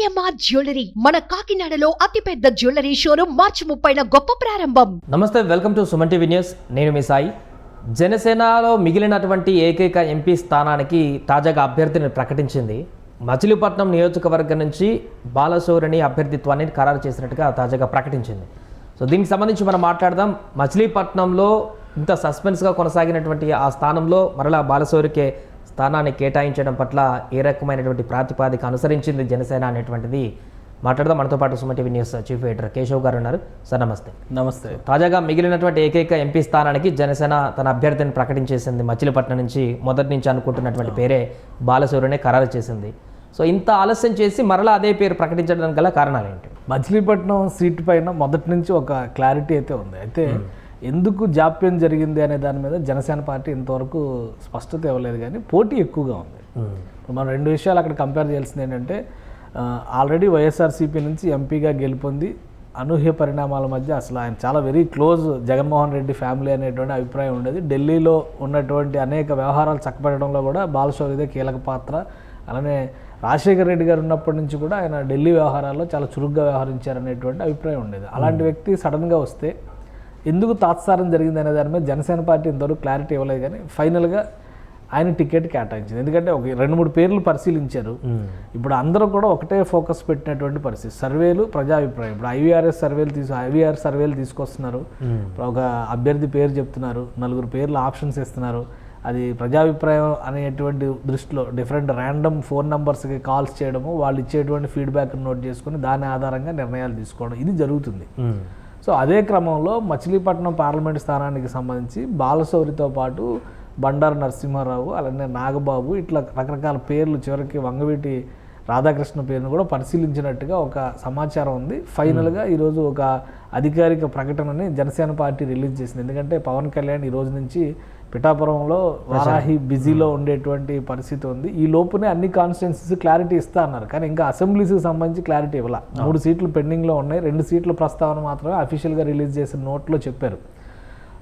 AMR jewellery? మన కాకినాడలో అతిపెద్ద జ్యువెలరీ షోరూమ్ మార్చి ముప్పైన గొప్ప ప్రారంభం. నమస్తే welcome to Suman TV news. నేను మీ సాయి. జనసేనలో మిగిలినటువంటి ఏకైక ఎంపీ స్థానానికి తాజాగా అభ్యర్థిని ప్రకటించింది. మచిలీపట్నం నియోజకవర్గం నుంచి బాలశౌరిని అభ్యర్థిత్వాన్ని ఖరారు చేసినట్టుగా తాజాగా ప్రకటించింది. సో దీనికి సంబంధించి మనం మాట్లాడదాం. మచిలీపట్నంలో ఇంత సస్పెన్స్గా కొనసాగినటువంటి ఆ స్థానంలో మరలా బాలశౌరికే స్థానాన్ని కేటాయించడం పట్ల ఏ రకమైనటువంటి ప్రాతిపాదిక అనుసరించింది జనసేన అనేటువంటిది మాట్లాడదాం. మనతో పాటు Suman TV news chief editor Keshav garu ఉన్నారు. సార్ నమస్తే. నమస్తే. తాజాగా మిగిలినటువంటి ఏకైక ఎంపీ స్థానానికి జనసేన తన అభ్యర్థిని ప్రకటించేసింది మచిలీపట్నం నుంచి మొదటి నుంచి అనుకుంటున్నటువంటి పేరే బాలశౌరినే ఖరారు చేసింది. సో ఇంత ఆలస్యం చేసి మరలా అదే పేరు ప్రకటించడం గల కారణాలు ఏంటి? మచిలీపట్నం సీట్ పైన మొదటి నుంచి ఒక క్లారిటీ అయితే ఉంది. అయితే ఎందుకు జాప్యం జరిగింది అనే దాని మీద జనసేన పార్టీ ఇంతవరకు స్పష్టత ఇవ్వలేదు కానీ పోటీ ఎక్కువగా ఉంది. ఇప్పుడు మనం రెండు విషయాలు అక్కడ కంపేర్ చేయాల్సింది ఏంటంటే ఆల్రెడీ వైఎస్ఆర్సీపీ నుంచి ఎంపీగా గెలుపొంది అనూహ్య పరిణామాల మధ్య అసలు ఆయన చాలా very close Jaganmohan Reddy family అనేటువంటి అభిప్రాయం ఉండేది. ఢిల్లీలో ఉన్నటువంటి అనేక వ్యవహారాలు చక్కబెట్టడంలో కూడా బాలశౌరిదే కీలక పాత్ర. అలానే రాజశేఖర రెడ్డి గారు ఉన్నప్పటి నుంచి కూడా ఆయన ఢిల్లీ వ్యవహారాల్లో చాలా చురుగ్గా వ్యవహరించారనేటువంటి అభిప్రాయం ఉండేది. అలాంటి వ్యక్తి సడన్గా వస్తే ఎందుకు తాత్సారం జరిగింది అనే దాని మీద జనసేన పార్టీ ఇంతవరకు క్లారిటీ ఇవ్వలేదు కానీ ఫైనల్గా ఆయన టికెట్ కేటాయించింది. ఎందుకంటే ఒక రెండు మూడు పేర్లు పరిశీలించారు. ఇప్పుడు అందరూ కూడా ఒకటే ఫోకస్ పెట్టినటువంటి పరిస్థితి. సర్వేలు ప్రజాభిప్రాయం. ఇప్పుడు ఐవీఆర్ఎస్ సర్వేలు తీసు ఐవీఆర్ సర్వేలు తీసుకొస్తున్నారు. ఒక అభ్యర్థి పేరు చెప్తున్నారు. నలుగురు పేర్లు ఆప్షన్స్ ఇస్తున్నారు. అది ప్రజాభిప్రాయం అనేటువంటి దృష్టిలో డిఫరెంట్ ర్యాండమ్ ఫోన్ నెంబర్స్కి కాల్స్ చేయడము వాళ్ళు ఇచ్చేటువంటి ఫీడ్బ్యాక్ నోట్ చేసుకుని దాని ఆధారంగా నిర్ణయాలు తీసుకోవడం. ఇది జరుగుతుంది. సో అదే క్రమంలో మచిలీపట్నం పార్లమెంట్ స్థానానికి సంబంధించి బాలశౌరితో పాటు బండారు నరసింహారావు అలానే నాగబాబు ఇట్లా రకరకాల పేర్లు చివరికి వంగవీటి రాధాకృష్ణ పేరును కూడా పరిశీలించినట్టుగా ఒక సమాచారం ఉంది. ఫైనల్గా ఈరోజు ఒక అధికారిక ప్రకటనని జనసేన పార్టీ రిలీజ్ చేసింది. ఎందుకంటే పవన్ కళ్యాణ్ ఈ రోజు నుంచి పిఠాపురంలో వారాహి బిజీలో ఉండేటువంటి పరిస్థితి ఉంది. ఈ లోపునే అన్ని కాన్స్టిట్యున్సీస్ క్లారిటీ ఇస్తా అన్నారు. కానీ ఇంకా అసెంబ్లీస్కి సంబంధించి క్లారిటీ ఇవ్వాల. మూడు సీట్లు పెండింగ్లో ఉన్నాయి. రెండు సీట్ల ప్రస్తావన మాత్రమే అఫీషియల్గా రిలీజ్ చేసిన నోట్లో చెప్పారు.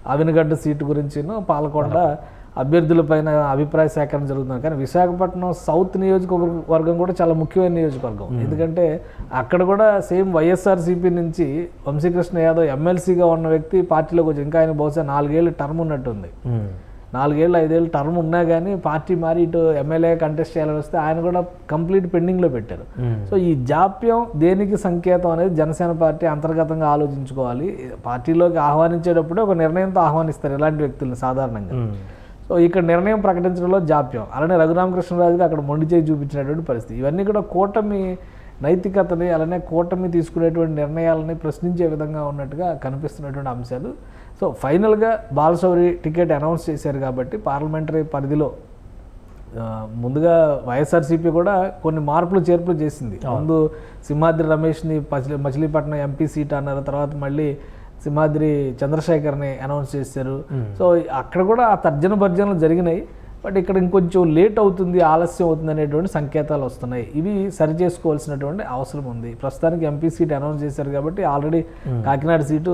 అవినగడ్డ సీటు గురించిను పాలకొండ. అభ్యర్థులపైన అభిప్రాయ సేకరణ జరుగుతుంది. కానీ విశాఖపట్నం సౌత్ నియోజకవర్గం కూడా చాలా ముఖ్యమైన నియోజకవర్గం. ఎందుకంటే అక్కడ కూడా సేమ్ వైఎస్ఆర్సీపీ నుంచి వంశీకృష్ణ యాదవ్ ఎమ్మెల్సీగా ఉన్న వ్యక్తి పార్టీలోకి వచ్చి ఇంకా ఆయన బహుశా నాలుగేళ్ళు టర్మ్ ఉన్నట్టుంది. నాలుగేళ్ళు ఐదేళ్ళు టర్మ్ ఉన్నా కానీ పార్టీ మారి ఇటు ఎమ్మెల్యే కంటెస్ట్ చేయాలని వస్తే ఆయన కూడా కంప్లీట్ పెండింగ్లో పెట్టారు. సో ఈ జాప్యం దేనికి సంకేతం అనేది జనసేన పార్టీ అంతర్గతంగా ఆలోచించుకోవాలి. పార్టీలోకి ఆహ్వానించేటప్పుడే ఒక నిర్ణయంతో ఆహ్వానిస్తారు ఇలాంటి వ్యక్తులను సాధారణంగా. సో ఇక్కడ నిర్ణయం ప్రకటించడంలో జాప్యం. అలానే రఘురామకృష్ణరాజుకి అక్కడ మొండి చేయి చూపించినటువంటి పరిస్థితి. ఇవన్నీ కూడా కూటమి నైతికతని అలానే కూటమి తీసుకునేటువంటి నిర్ణయాలని ప్రశ్నించే విధంగా ఉన్నట్టుగా కనిపిస్తున్నటువంటి అంశాలు. సో ఫైనల్గా బాలశౌరి టికెట్ అనౌన్స్ చేశారు కాబట్టి పార్లమెంటరీ పరిధిలో ముందుగా వైఎస్ఆర్సీపీ కూడా కొన్ని మార్పులు చేర్పులు చేసింది. ముందు సింహాద్రి రమేష్ని మచిలీపట్నం ఎంపీ సీట్ అన్నారు తర్వాత మళ్ళీ సింహాద్రి చంద్రశేఖర్ని అనౌన్స్ చేశారు. సో అక్కడ కూడా ఆ తర్జన భర్జనలు జరిగినాయి. బట్ ఇక్కడ ఇంకొంచెం లేట్ అవుతుంది ఆలస్యం అవుతుంది అనేటువంటి సంకేతాలు వస్తున్నాయి. ఇవి సరి చేసుకోవాల్సినటువంటి అవసరం ఉంది. ప్రస్తుతానికి ఎంపీ సీట్ అనౌన్స్ చేశారు కాబట్టి ఆల్రెడీ కాకినాడ సీటు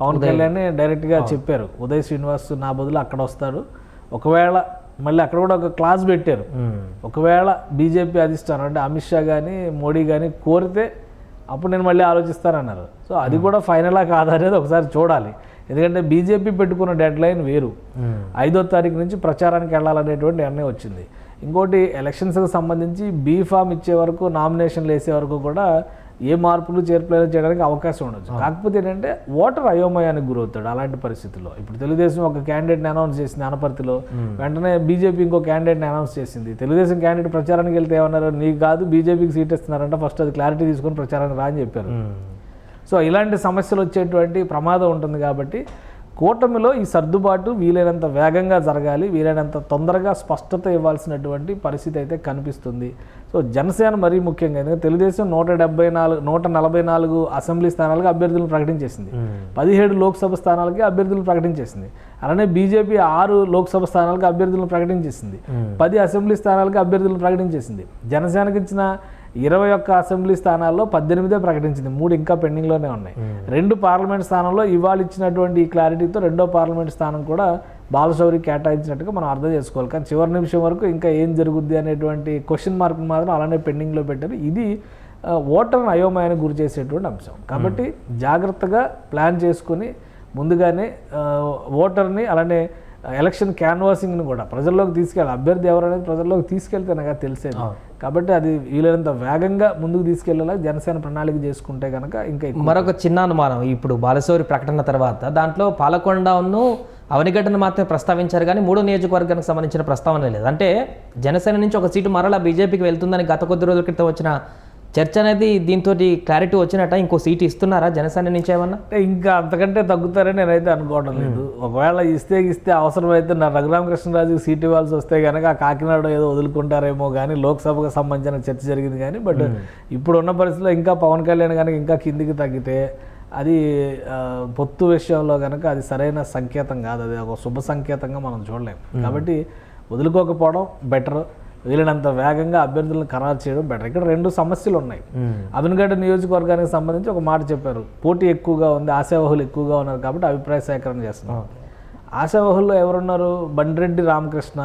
పవన్ కళ్యాణ్ డైరెక్ట్గా చెప్పారు. ఉదయ్ శ్రీనివాస్ నా బదులు అక్కడ వస్తాడు. ఒకవేళ మళ్ళీ అక్కడ కూడా ఒక క్లాస్ పెట్టారు. ఒకవేళ బీజేపీ అధిష్టానం అంటే అమిత్ షా కానీ మోడీ కానీ కోరితే అప్పుడు నేను మళ్ళీ ఆలోచిస్తానన్నారు. సో అది కూడా ఫైనలా కాదా అనేది ఒకసారి చూడాలి. ఎందుకంటే బీజేపీ పెట్టుకున్న డెడ్ లైన్ వేరు ఐదో తారీఖు నుంచి ప్రచారానికి వెళ్ళాలనేటువంటి నిర్ణయం వచ్చింది. ఇంకోటి ఎలక్షన్స్కి సంబంధించి బీ ఫామ్ ఇచ్చే వరకు నామినేషన్లు వేసే వరకు కూడా ఏ మార్పులు చేర్పులు చేయడానికి అవకాశం ఉండొచ్చు. కాకపోతే ఏంటంటే ఓటర్ అయోమయానికి గురవుతాడు అలాంటి పరిస్థితుల్లో ఇప్పుడు తెలుగుదేశం ఒక క్యాండిడేట్ని అనౌన్స్ చేసింది అనపర్తిలో. వెంటనే బీజేపీ ఇంకో క్యాండిడేట్ని అనౌన్స్ చేసింది. తెలుగుదేశం క్యాండిడేట్ ప్రచారానికి వెళ్తే ఏమన్నారు? నీకు కాదు బీజేపీకి సీట్ ఇస్తున్నారంట ఫస్ట్ అది క్లారిటీ తీసుకొని ప్రచారానికి రా అని చెప్పారు. సో ఇలాంటి సమస్యలు వచ్చేటువంటి ప్రమాదం ఉంటుంది కాబట్టి కూటమిలో ఈ సర్దుబాటు వీలైనంత వేగంగా జరగాలి వీలైనంత తొందరగా స్పష్టత ఇవ్వాల్సినటువంటి పరిస్థితి అయితే కనిపిస్తుంది. సో జనసేన మరీ ముఖ్యంగా ఎందుకంటే తెలుగుదేశం నూట డెబ్బై నాలుగు నూట నలభై నాలుగు అసెంబ్లీ స్థానాలకు అభ్యర్థులను ప్రకటించేసింది. పదిహేడు లోక్సభ స్థానాలకి అభ్యర్థులను ప్రకటించేసింది. అలానే బీజేపీ ఆరు లోక్సభ స్థానాలకు అభ్యర్థులను ప్రకటించేసింది. పది అసెంబ్లీ స్థానాలకు అభ్యర్థులను ప్రకటించేసింది. జనసేనకి ఇచ్చిన ఇరవై ఒక్క అసెంబ్లీ స్థానాల్లో పద్దెనిమిదే ప్రకటించింది. మూడు ఇంకా పెండింగ్లోనే ఉన్నాయి. రెండు పార్లమెంట్ స్థానంలో ఇవాళ ఇచ్చినటువంటి ఈ క్లారిటీతో రెండో పార్లమెంట్ స్థానం కూడా బాలశౌరి కేటాయించినట్టుగా మనం అర్థం చేసుకోవాలి. కానీ చివరి నిమిషం వరకు ఇంకా ఏం జరుగుద్ది అనేటువంటి క్వశ్చన్ మార్క్ మాత్రం అలానే పెండింగ్లో పెట్టారు. ఇది ఓటర్ని అయోమయానికి గురి చేసేటువంటి అంశం. కాబట్టి జాగ్రత్తగా ప్లాన్ చేసుకుని ముందుగానే ఓటర్ని అలానే ఎలక్షన్ క్యాన్వాసింగ్ని కూడా ప్రజల్లోకి తీసుకెళ్ళాలి. అభ్యర్థి ఎవరనేది ప్రజల్లోకి తీసుకెళ్తే నాకు తెలిసేది. కాబట్టి అది వీలైనంత వేగంగా ముందుకు తీసుకెళ్ళేలా జనసేన ప్రణాళిక చేసుకుంటే కనుక ఇంకా మరొక చిన్న అనుమానం ఇప్పుడు బాలశౌరి ప్రకటన తర్వాత దాంట్లో పాలకొండను అవనిగడ్డను మాత్రమే ప్రస్తావించారు కానీ మూడో నియోజకవర్గానికి సంబంధించిన ప్రస్తావన లేదు. అంటే జనసేన నుంచి ఒక సీటు మరలా బీజేపీకి వెళ్తుందని గత కొద్ది రోజుల క్రితం వచ్చిన చర్చ అనేది దీంతో క్లారిటీ వచ్చినట్ట? ఇంకో సీటు ఇస్తున్నారా? జనసేన నుంచి ఏమన్నా? అంటే ఇంకా అంతకంటే తగ్గుతారని నేనైతే అనుకోవడం లేదు. ఒకవేళ ఇస్తే ఇస్తే అవసరమైతే నా రఘురామకృష్ణరాజుకి సీట్ ఇవ్వాల్సి వస్తే కనుక ఆ కాకినాడ ఏదో వదులుకుంటారేమో కానీ లోక్సభకు సంబంధించిన చర్చ జరిగింది కానీ బట్ ఇప్పుడు ఉన్న పరిస్థితిలో ఇంకా పవన్ కళ్యాణ్ కనుక ఇంకా కిందికి తగ్గితే అది పొత్తు విషయంలో కనుక అది సరైన సంకేతం కాదు. అది ఒక శుభ సంకేతంగా మనం చూడలేం. కాబట్టి వదులుకోకపోవడం బెటర్. వీలైనంత వేగంగా అభ్యర్థులను ఖరారు చేయడం బెటర్ ఇక్కడ రెండు సమస్యలు ఉన్నాయి. అదనగడ్డ నియోజకవర్గానికి సంబంధించి ఒక మాట చెప్పారు. పోటీ ఎక్కువగా ఉంది ఆశావహులు ఎక్కువగా ఉన్నారు కాబట్టి అభిప్రాయ సేకరణ చేస్తున్నాం ఆశావహుల్లో ఎవరున్నారు? బండిరెడ్డి రామకృష్ణ.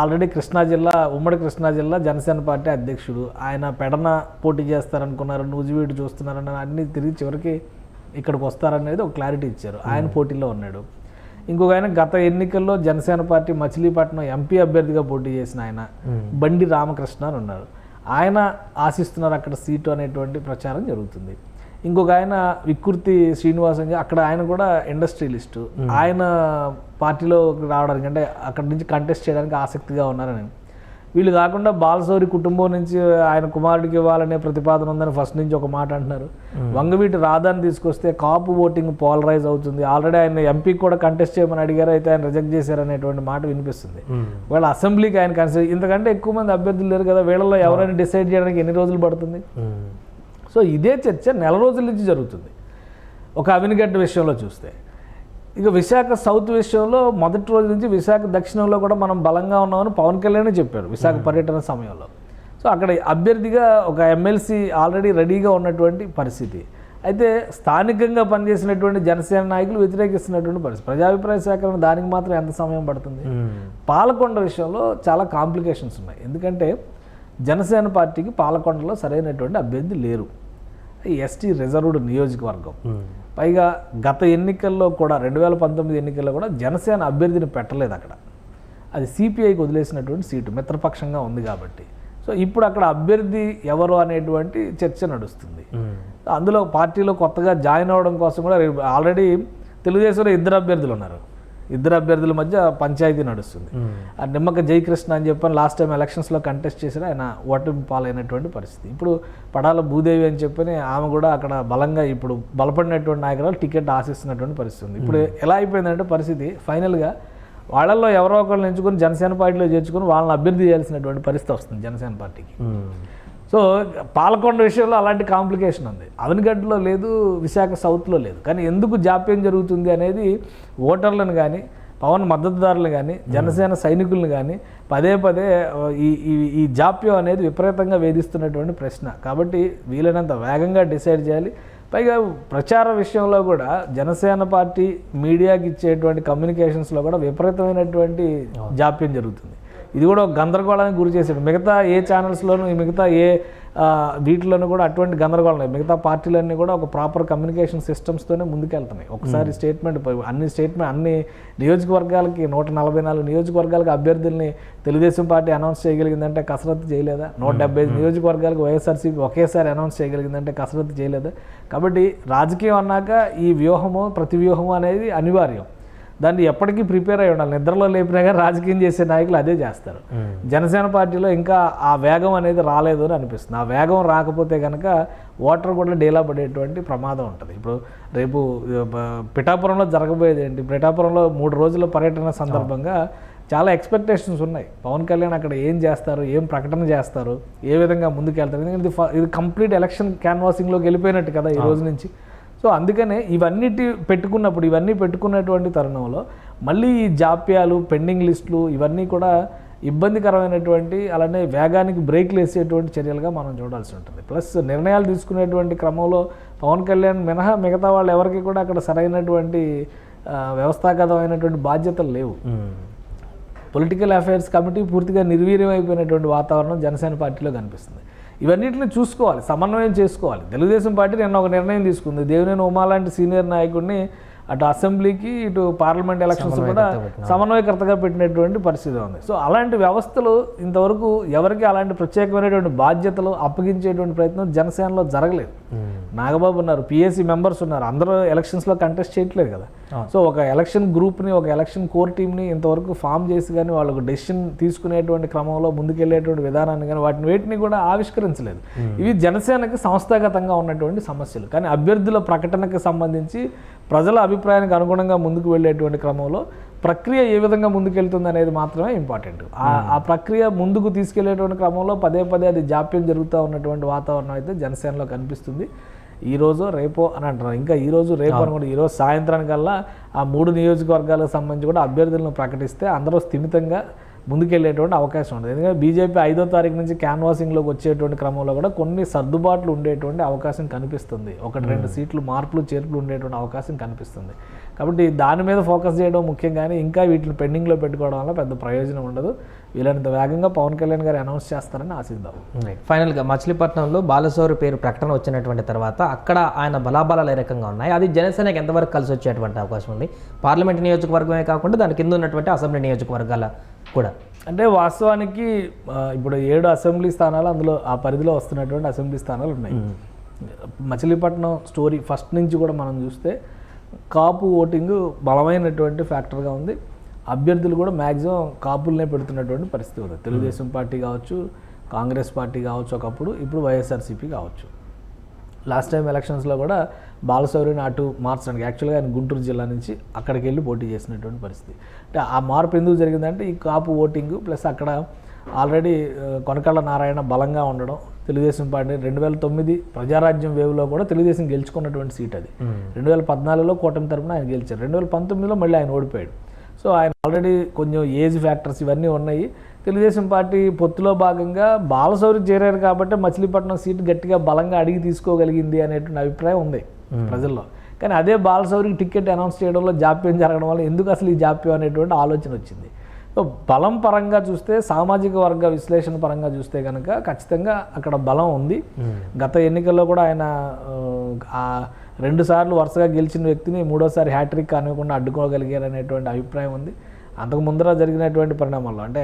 ఆల్రెడీ కృష్ణా జిల్లా ఉమ్మడి కృష్ణా జిల్లా జనసేన పార్టీ అధ్యక్షుడు. ఆయన పెడన పోటీ చేస్తారనుకున్నారు నూజివీడు చూస్తున్నారని అన్ని తిరిగి చివరికి ఇక్కడికి వస్తారనేది ఒక క్లారిటీ ఇచ్చారు. ఆయన పోటీలో ఉన్నాడు. ఇంకొక ఆయన గత ఎన్నికల్లో జనసేన పార్టీ మచిలీపట్నం ఎంపీ అభ్యర్థిగా పోటీ చేసిన ఆయన బండి రామకృష్ణ అని ఉన్నారు ఆయన ఆశిస్తున్నారు అక్కడ సీటు అనేటువంటి ప్రచారం జరుగుతుంది. ఇంకొక ఆయన వికృతి శ్రీనివాస్ అని అక్కడ ఆయన కూడా ఇండస్ట్రియలిస్టు. ఆయన పార్టీలో రావడానికి అంటే అక్కడ నుంచి కంటెస్ట్ చేయడానికి ఆసక్తిగా ఉన్నారని. వీళ్ళు కాకుండా బాలసౌరి కుటుంబం నుంచి ఆయన కుమారుడికి ఇవ్వాలనే ప్రతిపాదన ఉందని ఫస్ట్ నుంచి ఒక మాట అంటున్నారు. వంగవీటి రాధాని తీసుకొస్తే కాపు ఓటింగ్ పోలరైజ్ అవుతుంది. ఆల్రెడీ ఆయన ఎంపీకి కూడా కంటెస్ట్ చేయమని అడిగారు అయితే ఆయన రిజెక్ట్ చేశారనేటువంటి మాట వినిపిస్తుంది. వీళ్ళ అసెంబ్లీకి ఆయన కన్సిడర్ ఇంతకంటే ఎక్కువ మంది అభ్యర్థులు లేరు కదా వీళ్ళలో ఎవరైనా డిసైడ్ చేయడానికి ఎన్ని రోజులు పడుతుంది? సో ఇదే చర్చ నెల రోజుల నుంచి జరుగుతుంది. ఒక అవినిగడ్డ విషయంలో చూస్తే. ఇక విశాఖ సౌత్ విషయంలో మొదటి రోజు నుంచి విశాఖ దక్షిణంలో కూడా మనం బలంగా ఉన్నామని పవన్ కళ్యాణ్ చెప్పారు విశాఖ పర్యటన సమయంలో. సో అక్కడ అభ్యర్థిగా ఒక ఎమ్మెల్సీ ఆల్రెడీ రెడీగా ఉన్నటువంటి పరిస్థితి. అయితే స్థానికంగా పనిచేసినటువంటి జనసేన నాయకులు వ్యతిరేకిస్తున్నటువంటి పరిస్థితి. ప్రజాభిప్రాయ సేకరణ దానికి మాత్రం ఎంత సమయం పడుతుంది? పాలకొండ విషయంలో చాలా కాంప్లికేషన్స్ ఉన్నాయి. ఎందుకంటే జనసేన పార్టీకి పాలకొండలో సరైనటువంటి అభ్యర్థి లేరు. ఎస్టీ రిజర్వ్డ్ నియోజకవర్గం. పైగా గత ఎన్నికల్లో కూడా రెండు వేల పంతొమ్మిది ఎన్నికల్లో కూడా జనసేన అభ్యర్థిని పెట్టలేదు అక్కడ. అది సిపిఐకి వదిలేసినటువంటి సీటు మిత్రపక్షంగా ఉంది కాబట్టి. సో ఇప్పుడు అక్కడ అభ్యర్థి ఎవరు అనేటువంటి చర్చ నడుస్తుంది. అందులో పార్టీలో కొత్తగా జాయిన్ అవ్వడం కోసం కూడా ఆల్రెడీ తెలుగుదేశంలో ఇద్దరు అభ్యర్థులు ఉన్నారు. ఇద్దరు అభ్యర్థుల మధ్య పంచాయతీ నడుస్తుంది. ఆ నిమ్మక జయకృష్ణ అని చెప్పని లాస్ట్ టైం ఎలక్షన్స్లో కంటెస్ట్ చేసిన ఆయన ఓటమి పాలైనటువంటి పరిస్థితి. ఇప్పుడు పడాల భూదేవి అని చెప్పని ఆమె కూడా అక్కడ బలంగా ఇప్పుడు బలపడినటువంటి నాయకురాలు టికెట్ ఆశిస్తున్నటువంటి పరిస్థితి ఉంది. ఇప్పుడు ఎలా అయిపోయిందంటే పరిస్థితి ఫైనల్గా వాళ్ళల్లో ఎవరో ఒకరిని ఎంచుకొని జనసేన పార్టీలో చేర్చుకొని వాళ్ళని అభ్యర్థి చేయాల్సినటువంటి పరిస్థితి వస్తుంది జనసేన పార్టీకి. సో పాలకొండ విషయంలో అలాంటి కాంప్లికేషన్ ఉంది. అవనిగడ్డలో లేదు విశాఖ సౌత్లో లేదు. కానీ ఎందుకు జాప్యం జరుగుతుంది అనేది ఓటర్లను కానీ పవన్ మద్దతుదారులు కానీ జనసేన సైనికులను కానీ పదే పదే ఈ ఈ ఈ జాప్యం అనేది విపరీతంగా వేధిస్తున్నటువంటి ప్రశ్న. కాబట్టి వీలైనంత వేగంగా డిసైడ్ చేయాలి. పైగా ప్రచార విషయంలో కూడా జనసేన పార్టీ మీడియాకి ఇచ్చేటువంటి కమ్యూనికేషన్స్లో కూడా విపరీతమైనటువంటి జాప్యం జరుగుతుంది. ఇది కూడా ఒక గందరగోళానికి గురి చేశాడు మిగతా ఏ ఛానల్స్లోనూ మిగతా ఏ వీటిలోనూ కూడా అటువంటి గందరగోళం లేదు మిగతా పార్టీలన్నీ కూడా ఒక ప్రాపర్ కమ్యూనికేషన్ సిస్టమ్స్తోనే ముందుకెళ్తున్నాయి. ఒకసారి స్టేట్మెంట్ అన్ని స్టేట్మెంట్ అన్ని నియోజకవర్గాలకి నూట నలభై నాలుగు నియోజకవర్గాలకు అభ్యర్థుల్ని తెలుగుదేశం పార్టీ అనౌన్స్ చేయగలిగిందంటే కసరత్తు చేయలేదా? నూట డెబ్బై ఐదు నియోజకవర్గాలకు వైఎస్ఆర్సీపీ ఒకేసారి అనౌన్స్ చేయగలిగిందంటే కసరత్తు చేయలేదా? కాబట్టి రాజకీయం అన్నాక ఈ వ్యూహము ప్రతి వ్యూహము అనేది అనివార్యం. దాన్ని ఎప్పటికీ ప్రిపేర్ అయి ఉండాలి. నిద్రలో లేపినా కానీ రాజకీయం చేసే నాయకులు అదే చేస్తారు. జనసేన పార్టీలో ఇంకా ఆ వేగం అనేది రాలేదు అని అనిపిస్తుంది. ఆ వేగం రాకపోతే కనుక ఓటర్ కూడా డీలా పడేటువంటి ప్రమాదం ఉంటుంది. ఇప్పుడు రేపు పిఠాపురంలో జరగబోయేది ఏంటి? పిఠాపురంలో మూడు రోజుల పర్యటన సందర్భంగా చాలా ఎక్స్పెక్టేషన్స్ ఉన్నాయి. పవన్ కళ్యాణ్ అక్కడ ఏం చేస్తారు? ఏం ప్రకటన చేస్తారు? ఏ విధంగా ముందుకెళ్తారు? ఎందుకంటే ఇది ఫ- ఇది కంప్లీట్ ఎలక్షన్ క్యాన్వాసింగ్లోకి వెళ్ళిపోయినట్టు కదా ఈ రోజు నుంచి. సో అందుకనే ఇవన్నిటి పెట్టుకున్నప్పుడు ఇవన్నీ పెట్టుకున్నటువంటి తరుణంలో మళ్ళీ ఈ జాప్యాలు పెండింగ్ లిస్టులు ఇవన్నీ కూడా ఇబ్బందికరమైనటువంటి అలానే వేగానికి బ్రేక్లు వేసేటువంటి చర్యలుగా మనం చూడాల్సి ఉంటుంది. ప్లస్ నిర్ణయాలు తీసుకునేటువంటి క్రమంలో పవన్ కళ్యాణ్ మినహా మిగతా వాళ్ళు ఎవరికి కూడా అక్కడ సరైనటువంటి వ్యవస్థాగతమైనటువంటి బాధ్యతలు లేవు. పొలిటికల్ అఫైర్స్ కమిటీ పూర్తిగా నిర్వీర్యం అయిపోయినటువంటి వాతావరణం జనసేన పార్టీలో కనిపిస్తుంది. ఇవన్నిటిని చూసుకోవాలి సమన్వయం చేసుకోవాలి. తెలుగుదేశం పార్టీ నిన్న ఒక నిర్ణయం తీసుకుంది. దేవినేని ఉమా లాంటి సీనియర్ నాయకుడిని అటు అసెంబ్లీకి ఇటు పార్లమెంట్ ఎలక్షన్స్ కూడా సమన్వయకర్తగా పెట్టినటువంటి పరిస్థితి ఉంది. సో అలాంటి వ్యవస్థలు ఇంతవరకు ఎవరికి అలాంటి ప్రత్యేకమైనటువంటి బాధ్యతలు అప్పగించేటువంటి ప్రయత్నం జనసేనలో జరగలేదు. నాగబాబు ఉన్నారు పిఎస్సి మెంబర్స్ ఉన్నారు అందరూ ఎలక్షన్స్లో కంటెస్ట్ చేయట్లేదు కదా. సో ఒక ఎలక్షన్ గ్రూప్ని ఒక ఎలక్షన్ కోర్ టీమ్ని ఇంతవరకు ఫామ్ చేసి కానీ వాళ్ళు ఒక డెసిషన్ తీసుకునేటువంటి క్రమంలో ముందుకెళ్ళేటువంటి విధానాన్ని కానీ వాటిని వేటిని కూడా ఆవిష్కరించలేదు. ఇవి జనసేనకి సంస్థాగతంగా ఉన్నటువంటి సమస్యలు. కానీ అభ్యర్థుల ప్రకటనకు సంబంధించి ప్రజల అభిప్రాయానికి అనుగుణంగా ముందుకు వెళ్ళేటువంటి క్రమంలో ప్రక్రియ ఏ విధంగా ముందుకెళ్తుంది అనేది మాత్రమే ఇంపార్టెంట్ ఆ ఆ ప్రక్రియ ముందుకు తీసుకెళ్ళేటువంటి క్రమంలో పదే పదే అది జాప్యం జరుగుతూ ఉన్నటువంటి వాతావరణం అయితే జనసేనలో కనిపిస్తుంది. ఈ రోజు రేపో అని అంటున్నారు. ఇంకా ఈ రోజు రేపు అని కూడా ఈ రోజు సాయంత్రానికల్లా ఆ మూడు నియోజకవర్గాలకు సంబంధించి కూడా అభ్యర్థులను ప్రకటిస్తే అందరూ స్థిమితంగా ముందుకెళ్ళేటువంటి అవకాశం ఉంటుంది. ఎందుకంటే బీజేపీ ఐదో తారీఖు నుంచి క్యాన్వాసింగ్లోకి వచ్చేటువంటి క్రమంలో కూడా కొన్ని సర్దుబాట్లు ఉండేటువంటి అవకాశం కనిపిస్తుంది. ఒకటి రెండు సీట్లు మార్పులు చేర్పులు ఉండేటువంటి అవకాశం కనిపిస్తుంది. కాబట్టి దాని మీద ఫోకస్ చేయడం ముఖ్యం కానీ ఇంకా వీటిని పెండింగ్లో పెట్టుకోవడం వల్ల పెద్ద ప్రయోజనం ఉండదు. వీలైనంత వేగంగా పవన్ కళ్యాణ్ గారు అనౌన్స్ చేస్తారని ఆశిద్దాం. ఫైనల్గా మచిలీపట్నంలో బాలశౌరి పేరు ప్రకటన వచ్చినటువంటి తర్వాత అక్కడ ఆయన బలాబలాలు ఏ రకంగా ఉన్నాయి. అది జనసేనకి ఎంతవరకు కలిసి వచ్చేటువంటి అవకాశం ఉంది? పార్లమెంట్ నియోజకవర్గమే కాకుండా దాని కింద ఉన్నటువంటి అసెంబ్లీ నియోజకవర్గాల కూడా. అంటే వాస్తవానికి ఇప్పుడు ఏడు అసెంబ్లీ స్థానాలు అందులో ఆ పరిధిలో వస్తున్నటువంటి అసెంబ్లీ స్థానాలు ఉన్నాయి. మచిలీపట్నం స్టోరీ ఫస్ట్ నుంచి కూడా మనం చూస్తే కాపు ఓటింగ్ బలమైనటువంటి ఫ్యాక్టర్గా ఉంది. అభ్యర్థులు కూడా మ్యాక్సిమం కాపులనే పెడుతున్నటువంటి పరిస్థితి ఉంది. తెలుగుదేశం పార్టీ కావచ్చు కాంగ్రెస్ పార్టీ కావచ్చు ఒకప్పుడు ఇప్పుడు వైఎస్ఆర్సీపీ కావచ్చు. లాస్ట్ టైం ఎలక్షన్స్లో కూడా బాలశౌరిని అటు మార్చడానికి యాక్చువల్గా ఆయన గుంటూరు జిల్లా నుంచి అక్కడికి వెళ్ళి పోటీ చేసినటువంటి పరిస్థితి. అంటే ఆ మార్పు ఎందుకు జరిగిందంటే ఈ కాపు ఓటింగ్ ప్లస్ అక్కడ ఆల్రెడీ కొనకళ్ళ నారాయణ బలంగా ఉండడం తెలుగుదేశం పార్టీ రెండు వేల తొమ్మిది ప్రజారాజ్యం వేవ్లో కూడా తెలుగుదేశం గెలుచుకున్నటువంటి సీట్ అది. రెండు వేల పద్నాలుగులో కూటమి తరపున ఆయన గెలిచారు. రెండు వేల పంతొమ్మిదిలో మళ్ళీ ఆయన ఓడిపోయాడు. సో ఆయన ఆల్రెడీ కొంచెం ఏజ్ ఫ్యాక్టర్స్ ఇవన్నీ ఉన్నాయి. తెలుగుదేశం పార్టీ పొత్తులో భాగంగా బాలశౌరి చేరారు కాబట్టి మచిలీపట్నం సీటు గట్టిగా బలంగా అడిగి తీసుకోగలిగింది అనేటువంటి అభిప్రాయం ఉంది ప్రజల్లో. కానీ అదే బాలశౌరికి టికెట్ అనౌన్స్ చేయడంలో జాప్యం జరగడం వల్ల ఎందుకు అసలు ఈ జాప్యం అనేటువంటి ఆలోచన వచ్చింది. సో బలం పరంగా చూస్తే సామాజిక వర్గ విశ్లేషణ పరంగా చూస్తే కనుక ఖచ్చితంగా అక్కడ బలం ఉంది. గత ఎన్నికల్లో కూడా ఆయన ఆ, ఆ రెండు సార్లు వరుసగా గెలిచిన వ్యక్తిని మూడోసారి హ్యాట్రిక్ కానివ్వకుండా అడ్డుకోగలిగారు అనేటువంటి అభిప్రాయం ఉంది. అంతకు ముందర జరిగినటువంటి పరిణామాల్లో అంటే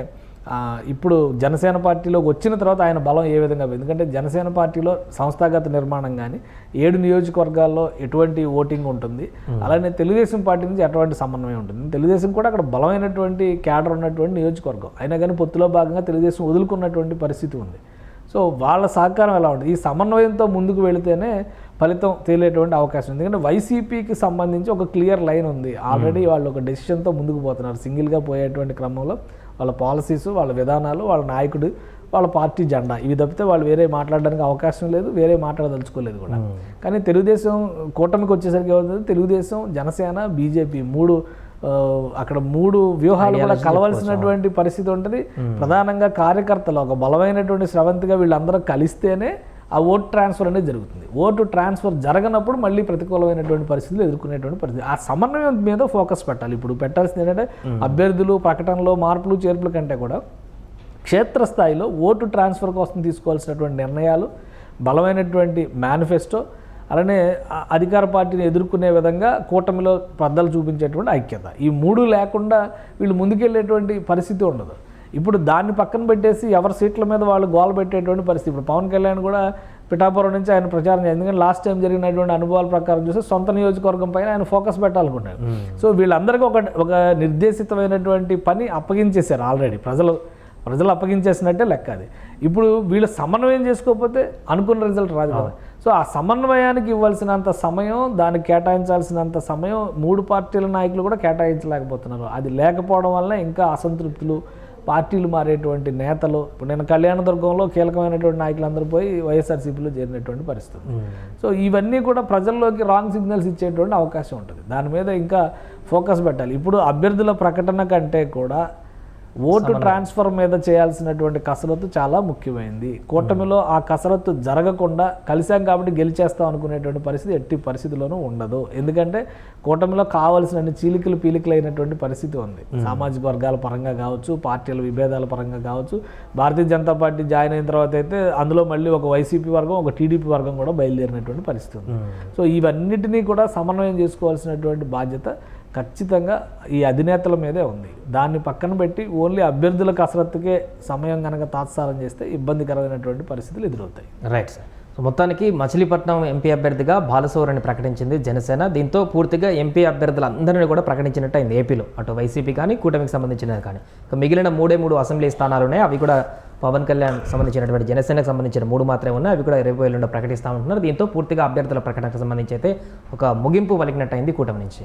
ఇప్పుడు జనసేన పార్టీలోకి వచ్చిన తర్వాత ఆయన బలం ఏ విధంగా? ఎందుకంటే జనసేన పార్టీలో సంస్థాగత నిర్మాణం కానీ ఏడు నియోజకవర్గాల్లో ఎటువంటి ఓటింగ్ ఉంటుంది. అలానే తెలుగుదేశం పార్టీ నుంచి ఎటువంటి సమన్వయం ఉంటుంది. తెలుగుదేశం కూడా అక్కడ బలమైనటువంటి క్యాడర్ ఉన్నటువంటి నియోజకవర్గం. అయినా కానీ పొత్తులో భాగంగా తెలుగుదేశం వదులుకున్నటువంటి పరిస్థితి ఉంది. సో వాళ్ళ సహకారం ఎలా ఉంటుంది? ఈ సమన్వయంతో ముందుకు వెళితేనే ఫలితం తేలేటువంటి అవకాశం ఉంది. ఎందుకంటే వైసీపీకి సంబంధించి ఒక క్లియర్ లైన్ ఉంది. ఆల్రెడీ వాళ్ళు ఒక డెసిషన్తో ముందుకు పోతున్నారు. సింగిల్గా పోయేటువంటి క్రమంలో వాళ్ళ పాలసీస్ వాళ్ళ విధానాలు వాళ్ళ నాయకుడు వాళ్ళ పార్టీ జెండా ఇవి తప్పితే వాళ్ళు వేరే మాట్లాడడానికి అవకాశం లేదు వేరే మాట్లాడదలుచుకోలేదు కూడా. కానీ తెలుగుదేశం కూటమికి వచ్చేసరికి ఏమవుతుంది? తెలుగుదేశం జనసేన బీజేపీ మూడు అక్కడ మూడు వ్యూహాలు కూడా కలవాల్సినటువంటి పరిస్థితి ఉంటుంది. ప్రధానంగా కార్యకర్తలు ఒక బలమైనటువంటి స్రవంతిగా వీళ్ళందరూ కలిస్తేనే ఆ ఓటు ట్రాన్స్ఫర్ అనేది జరుగుతుంది. ఓటు ట్రాన్స్ఫర్ జరగనప్పుడు మళ్ళీ ప్రతికూలమైనటువంటి పరిస్థితులు ఎదుర్కొనేటువంటి పరిస్థితి. ఆ సమన్వయం మీద ఫోకస్ పెట్టాలి. ఇప్పుడు పెట్టాల్సింది ఏంటంటే అభ్యర్థులు ప్రకటనలో మార్పులు చేర్పుల కంటే కూడా క్షేత్రస్థాయిలో ఓటు ట్రాన్స్ఫర్ కోసం తీసుకోవాల్సినటువంటి నిర్ణయాలు బలమైనటువంటి మేనిఫెస్టో అలానే అధికార పార్టీని ఎదుర్కొనే విధంగా కూటమిలో పద్దలు చూపించేటువంటి ఐక్యత. ఈ మూడు లేకుండా వీళ్ళు ముందుకెళ్ళేటువంటి పరిస్థితి ఉండదు. ఇప్పుడు దాన్ని పక్కన పెట్టేసి ఎవరి సీట్ల మీద వాళ్ళు గోల పెట్టేటువంటి పరిస్థితి. ఇప్పుడు పవన్ కళ్యాణ్ కూడా పిఠాపురం నుంచి ఆయన ప్రచారం చేయాలి. ఎందుకంటే లాస్ట్ టైం జరిగినటువంటి అనుభవాల ప్రకారం చూస్తే సొంత నియోజకవర్గం పైన ఆయన ఫోకస్ పెట్టాలనుకున్నాడు సో వీళ్ళందరికీ ఒక ఒక నిర్దేశితమైనటువంటి పని అప్పగించేశారు ఆల్రెడీ ప్రజలు ప్రజలు అప్పగించేసినట్టే లెక్క అది. ఇప్పుడు వీళ్ళు సమన్వయం చేసుకోకపోతే అనుకున్న రిజల్ట్ రాదు కదా. సో ఆ సమన్వయానికి ఇవ్వాల్సినంత సమయం దానికి కేటాయించాల్సినంత సమయం మూడు పార్టీల నాయకులు కూడా కేటాయించలేకపోతున్నారు. అది లేకపోవడం వల్ల ఇంకా అసంతృప్తులు పార్టీలు మారేటువంటి నేతలు ఇప్పుడు నేను కళ్యాణదుర్గంలో కీలకమైనటువంటి నాయకులందరూ పోయి వైఎస్ఆర్సీపీలో చేరినటువంటి పరిస్థితి సో ఇవన్నీ కూడా ప్రజల్లోకి రాంగ్ సిగ్నల్స్ ఇచ్చేటువంటి అవకాశం ఉంటుంది. దాని మీద ఇంకా ఫోకస్ పెట్టాలి. ఇప్పుడు అభ్యర్థుల ప్రకటన కంటే కూడా ఓటు ట్రాన్స్ఫర్ మీద చేయాల్సినటువంటి కసరత్తు చాలా ముఖ్యమైనది కూటమిలో ఆ కసరత్తు జరగకుండా కలిసాం కాబట్టి గెలిచేస్తాం అనుకునేటువంటి పరిస్థితి ఎట్టి పరిస్థితిలోనూ ఉండదు. ఎందుకంటే కూటమిలో కావాల్సిన చీలికలు పీలికలు అయినటువంటి పరిస్థితి ఉంది. సామాజిక వర్గాల పరంగా కావచ్చు పార్టీల విభేదాల పరంగా కావచ్చు భారతీయ జనతా పార్టీ జాయిన్ అయిన తర్వాత అయితే అందులో మళ్ళీ ఒక వైసీపీ వర్గం ఒక టీడీపీ వర్గం కూడా బయలుదేరినటువంటి పరిస్థితి ఉంది. సో ఇవన్నిటినీ కూడా సమన్వయం చేసుకోవాల్సినటువంటి బాధ్యత ఖచ్చితంగా ఈ అధినేతల మీదే ఉంది. దాన్ని పక్కన పెట్టి ఓన్లీ అభ్యర్థుల కసరత్తుకే సమయం కనుక తాత్సారం చేస్తే ఇబ్బందికరమైనటువంటి పరిస్థితులు ఎదురవుతాయి. రైట్ సార్ సో మొత్తానికి మచిలీపట్నం ఎంపీ అభ్యర్థిగా బాలసౌరని ప్రకటించింది జనసేన. దీంతో పూర్తిగా ఎంపీ అభ్యర్థులందరినీ కూడా ప్రకటించినట్టు అయింది ఏపీలో. అటు వైసీపీ కానీ కూటమికి సంబంధించినవి కానీ. ఇక మిగిలిన మూడే మూడు అసెంబ్లీ స్థానాలు ఉన్నాయి అవి కూడా పవన్ కళ్యాణ్ సంబంధించినటువంటి జనసేనకు సంబంధించిన మూడు మాత్రమే ఉన్నాయి. అవి కూడా రేపు ఎల్లుండో ప్రకటిస్తామంటున్నారు. దీంతో పూర్తిగా అభ్యర్థుల ప్రకటనకు సంబంధించి అయితే ఒక ముగింపు పలికినట్టు అయింది కూటమి నుంచి.